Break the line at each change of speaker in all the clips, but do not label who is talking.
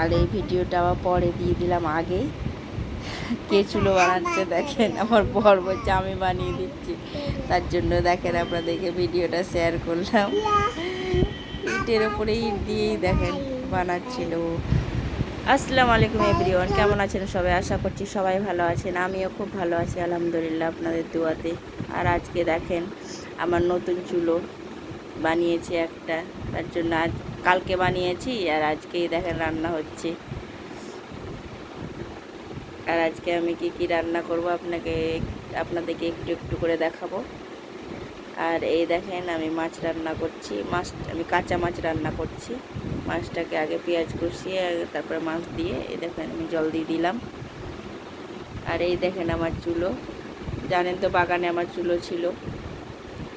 আর এই ভিডিওটা আবার পরে দিয়ে দিলাম আগে। কে চুলো বানাচ্ছে দেখেন, আমার বর বলছে, আমি বানিয়ে দিচ্ছি। তার জন্য দেখেন আপনাদেরকে ভিডিওটা শেয়ার করলাম। ইটের ওপরে ইট দিয়েই দেখেন বানাচ্ছিল। আসসালামু আলাইকুম এভরিওয়ান কেমন আছেন সবাই? আশা করছি সবাই ভালো আছেন। আমিও খুব ভালো আছি, আলহামদুলিল্লাহ, আপনাদের দোয়াতে। আর আজকে দেখেন, আমার নতুন চুলো বানিয়েছে একটা। তার জন্য আজ কালকে বানিয়েছি আর আজকেই দেখেন রান্না হচ্ছে। আর আজকে আমি কি কি রান্না করব আপনাকে আপনাদেরকে একটু একটু করে দেখাবো। আর এই দেখেন আমি মাছ রান্না করছি, মাছ আমি কাঁচা মাছ রান্না করছি। মাছটাকে আগে পেঁয়াজ কষিয়ে তারপরে মাছ দিয়ে এই দেখেন আমি জল দিয়ে দিলাম। আর এই দেখেন আমার চুলো। জানেন তো বাগানে আমার চুলো ছিল।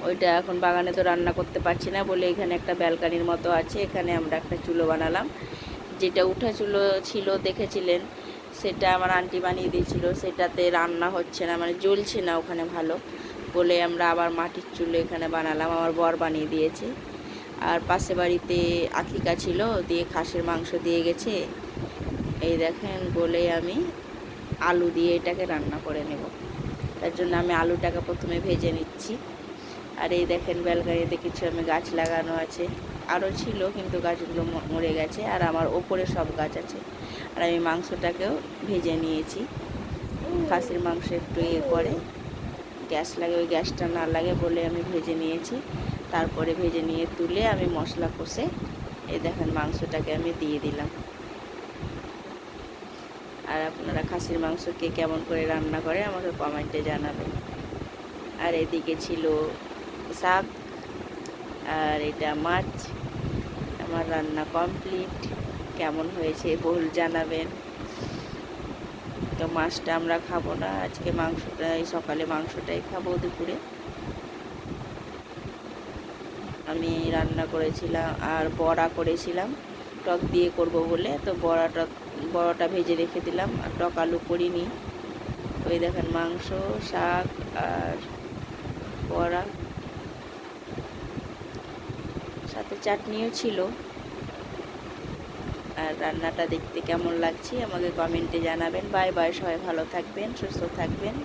ওইটা এখন বাগানে তো রান্না করতে পারছি না বলে এখানে একটা ব্যালকানির মতো আছে, এখানে আমরা একটা চুলো বানালাম। যেটা উঠা চুলো ছিল, দেখেছিলেন? সেটা আমার আন্টি বানিয়ে দিয়েছিল, সেটাতে রান্না হচ্ছে না মানে জ্বলছে না ওখানে ভালো বলে আমরা আবার মাটির চুলো এখানে বানালাম, আমার বর বানিয়ে দিয়েছে। আর পাশে বাড়িতে আখিকা ছিল, দিয়ে খাসের মাংস দিয়ে গেছে। এই দেখেন বলে আমি আলু দিয়ে এটাকে রান্না করে নেব। তার জন্য আমি আলুটাকে প্রথমে ভেজে নিচ্ছি। আর এই দেখেন ব্যালকানিতে কিছু আমি গাছ লাগানো আছে। আরও ছিল, কিন্তু গাছগুলো মরে গেছে আর আমার ওপরে সব গাছ আছে। আর আমি মাংসটাকেও ভেজে নিয়েছি। খাসির মাংস একটু ইয়ে করে। গ্যাস লাগে, ওই গ্যাসটা না লাগে বলে আমি ভেজে নিয়েছি। তারপরে ভেজে নিয়ে তুলে আমি মশলা কষে এই দেখেন মাংসটাকে আমি দিয়ে দিলাম। আর আপনারা খাসির মাংস কে কেমন করে রান্না করে আমাকে কমেন্টে জানাবেন। আর এদিকে ছিল শাক আর এটা মাছ। আমার রান্না কমপ্লিট কেমন হয়েছে ভুল জানাবেন। তো মাছটা আমরা খাব না, আজকে মাংসটা এই সকালে মাংসটাই খাব দুপুরে। আমি রান্না করেছিলাম আর বড়া করেছিলাম। টক দিয়ে করব বলে, তো বড়াটা বড়াটা ভেজে রেখে দিলাম। আর টক আলু করিনি। ওই দেখেন মাংস, শাক আর বড়া সাথে চাটনিও ছিল। আর রান্নাটা দেখতে কেমন লাগছে আমাকে কমেন্টে জানাবেন। বাই বাই, সবাই ভালো থাকবেন, সুস্থ থাকবেন।